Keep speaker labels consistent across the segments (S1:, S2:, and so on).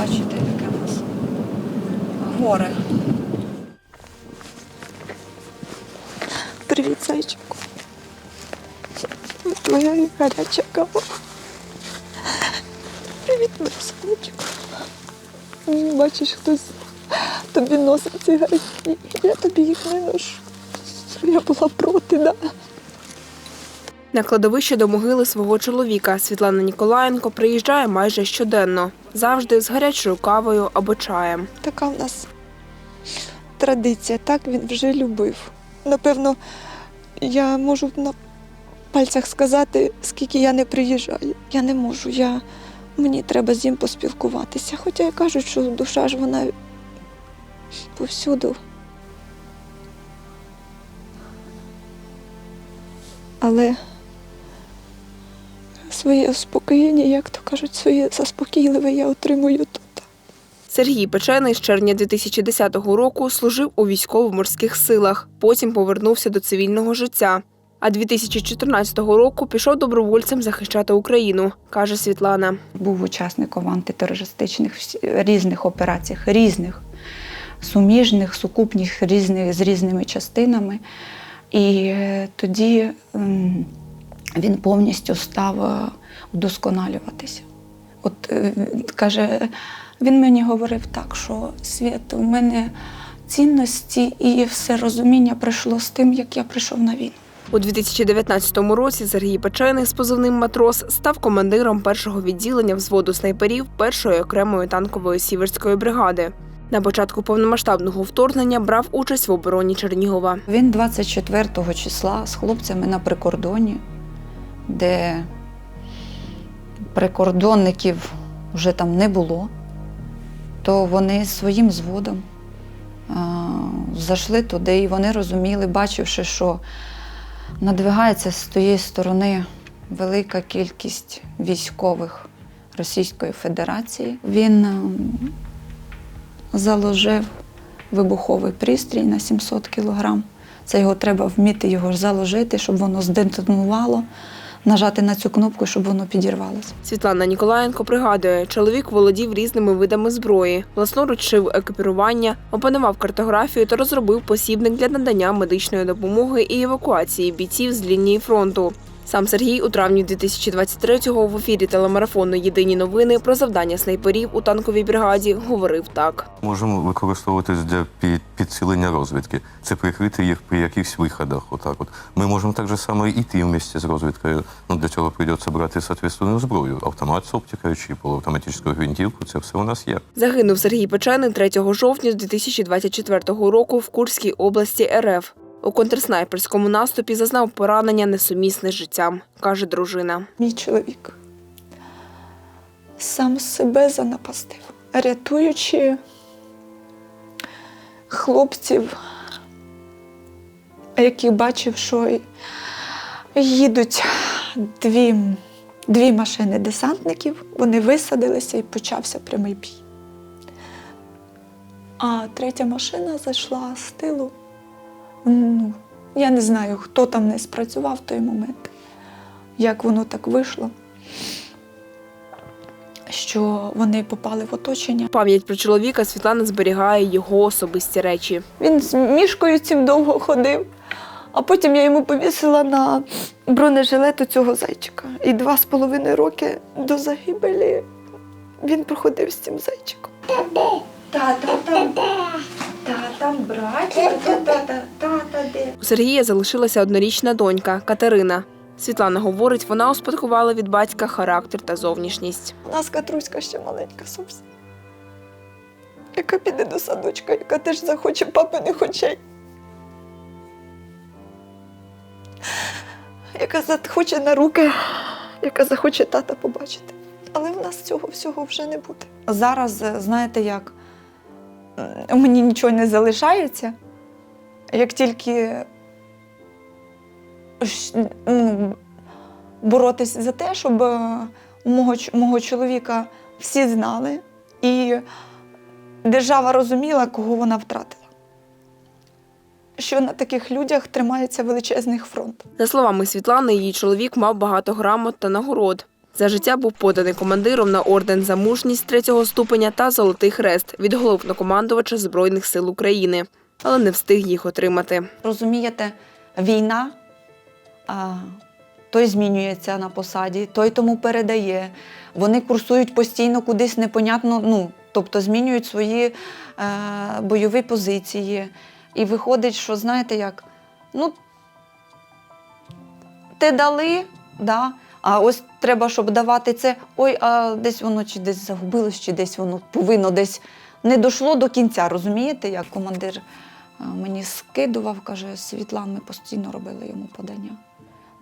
S1: бачите, яке у нас горе.
S2: Привіт, зайчику. Твоя гаряча кава. Привіт, моє сонечко. Бачиш, хтось тобі носить цигарки. Я тобі їх не ношу. Я була проти, да.
S3: На кладовище до могили свого чоловіка Світлана Ніколаєнко приїжджає майже щоденно, завжди з гарячою кавою або чаєм.
S2: Така в нас традиція, так він вже любив. Напевно, я можу на пальцях сказати, скільки я не приїжджаю. Я не можу. Я... Мені треба з ним поспілкуватися. Хоча й кажуть, що душа ж вона повсюду. Але своє успокоєння, як то кажуть, своє заспокійливе я отримую тут.
S3: Сергій Печений з червня 2010 року служив у військово-морських силах, потім повернувся до цивільного життя. А 2014 року пішов добровольцем захищати Україну, каже Світлана.
S1: Був учасником антитерористичних різних операцій, різних, суміжних, сукупних різних, з різними частинами. І е, тоді він повністю став е, вдосконалюватися. От е, каже, він мені говорив так, що світ, у мене цінності і все розуміння прийшло з тим, як я прийшов на війну.
S3: У 2019 році Сергій Печений з позивним матрос став командиром першого відділення взводу снайперів першої окремої танкової сіверської бригади. На початку повномасштабного вторгнення брав участь в обороні Чернігова.
S1: Він 24 числа з хлопцями на прикордоні, де прикордонників вже там не було, то вони своїм взводом а, зайшли туди, і вони розуміли, бачивши, що надвигається з тієї сторони велика кількість військових Російської Федерації. Він ем, заложив вибуховий пристрій на 700 кілограм. Це його треба вміти його заложити, щоб воно здетонувало, нажати на цю кнопку, щоб воно підірвалося.
S3: Світлана Ніколаєнко пригадує, чоловік володів різними видами зброї, власноруч шив екіпірування, опанував картографію та розробив посібник для надання медичної допомоги і евакуації бійців з лінії фронту. Сам Сергій у травні 2023-го в ефірі телемарафону Єдині новини про завдання снайперів у танковій бригаді говорив так.
S4: Можемо використовувати для підсилення розвідки. Це прикрити їх при якихось виходах. Отак от. Ми можемо так же само і йти в місті з розвідкою. Ну, для цього прийдеться брати соответственну зброю. Автомат з оптикою чи полуавтоматичну гвинтівку. Це все у нас є.
S3: Загинув Сергій Печений 3 жовтня 2024 року в Курській області РФ. У контрснайперському наступі зазнав поранення несумісне з життям, каже дружина.
S2: Мій чоловік сам себе занапастив, рятуючи хлопців, які бачив, що їдуть дві, дві машини десантників, вони висадилися і почався прямий бій. А третя машина зайшла з тилу. Ну, я не знаю, хто там не спрацював в той момент як воно так вийшло, що вони попали в оточення.
S3: Пам'ять про чоловіка Світлана зберігає його особисті речі.
S2: Він з мішкою цим довго ходив, а потім я йому повісила на бронежилету цього зайчика. І два з половиною роки до загибелі він проходив з цим зайчиком. Тата, там, тата, там братик, тата, тата, де?
S3: У Сергія залишилася однорічна донька Катерина. Світлана говорить, вона успадкувала від батька характер та зовнішність.
S2: У нас Катруська ще маленька зовсім. Яка піде до садочка, яка теж захоче папиних очей. Яка захоче на руки, яка захоче тата побачити. Але в нас цього всього вже не буде. Зараз, знаєте як, мені нічого не залишається, як тільки ну, боротися за те, щоб е, мого, мого чоловіка всі знали, і держава розуміла, кого вона втратила. Що на таких людях тримається величезний фронт.
S3: За словами Світлани, її чоловік мав багато грамот та нагород. За життя був поданий командиром на орден за мужність третього ступеня та Золотий Хрест від головнокомандувача Збройних сил України, але не встиг їх отримати.
S2: Розумієте, війна, а, той змінюється на посаді, той тому передає. Вони курсують постійно кудись непонятно, ну, тобто змінюють свої е, бойові позиції. І виходить, що знаєте як, ну, ти дали, да, а ось треба, щоб давати це. Ой, а десь воно чи десь загубилось, чи десь воно повинно десь не дійшло до кінця. Розумієте, як командир мені скидував, каже, Світлан, ми постійно робили йому подання.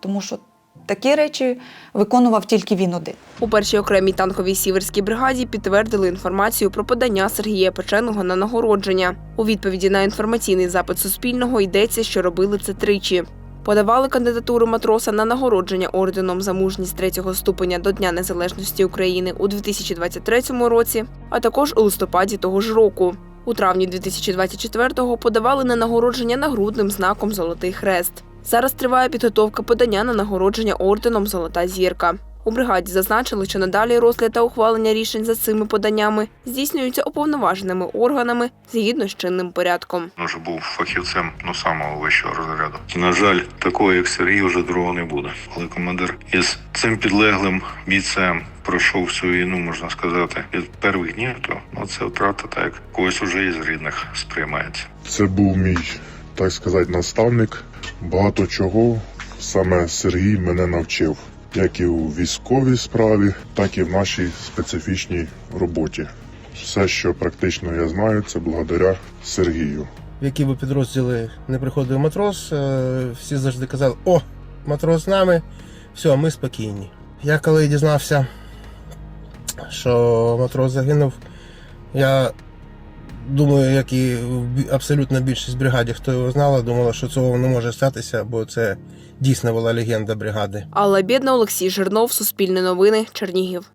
S2: Тому що такі речі виконував тільки він один.
S3: У першій окремій танковій сіверській бригаді підтвердили інформацію про подання Сергія Печеного на нагородження. У відповіді на інформаційний запит Суспільного йдеться, що робили це тричі. Подавали кандидатуру матроса на нагородження орденом за мужність третього ступеня до Дня Незалежності України у 2023 році, а також у листопаді того ж року. У травні 2024-го подавали на нагородження нагрудним знаком Золотий Хрест. Зараз триває підготовка подання на нагородження орденом Золота зірка. У бригаді зазначили, що надалі розгляд та ухвалення рішень за цими поданнями здійснюються уповноваженими органами згідно з чинним порядком.
S5: Він вже був фахівцем ну самого вищого розряду. На жаль, такого як Сергій вже другого не буде. Коли командир із цим підлеглим бійцем пройшов всю війну, можна сказати, від перших днів, то ну це втрата так як когось уже із рідних сприймається.
S6: Це був мій, так сказати, наставник. Багато чого саме Сергій мене навчив, як і у військовій справі, так і в нашій специфічній роботі. Все, що практично я знаю, це благодаря Сергію.
S7: в які би підрозділи не приходив матрос, е, всі завжди казали: о, матрос з нами, все, ми спокійні. Я коли дізнався, що матрос загинув, я думаю, як і абсолютна більшість бригаді, хто його знала, думала, що цього не може статися, бо це дійсно була легенда бригади.
S3: Алла бідна Олексій Жирнов, Суспільне новини, Чернігів.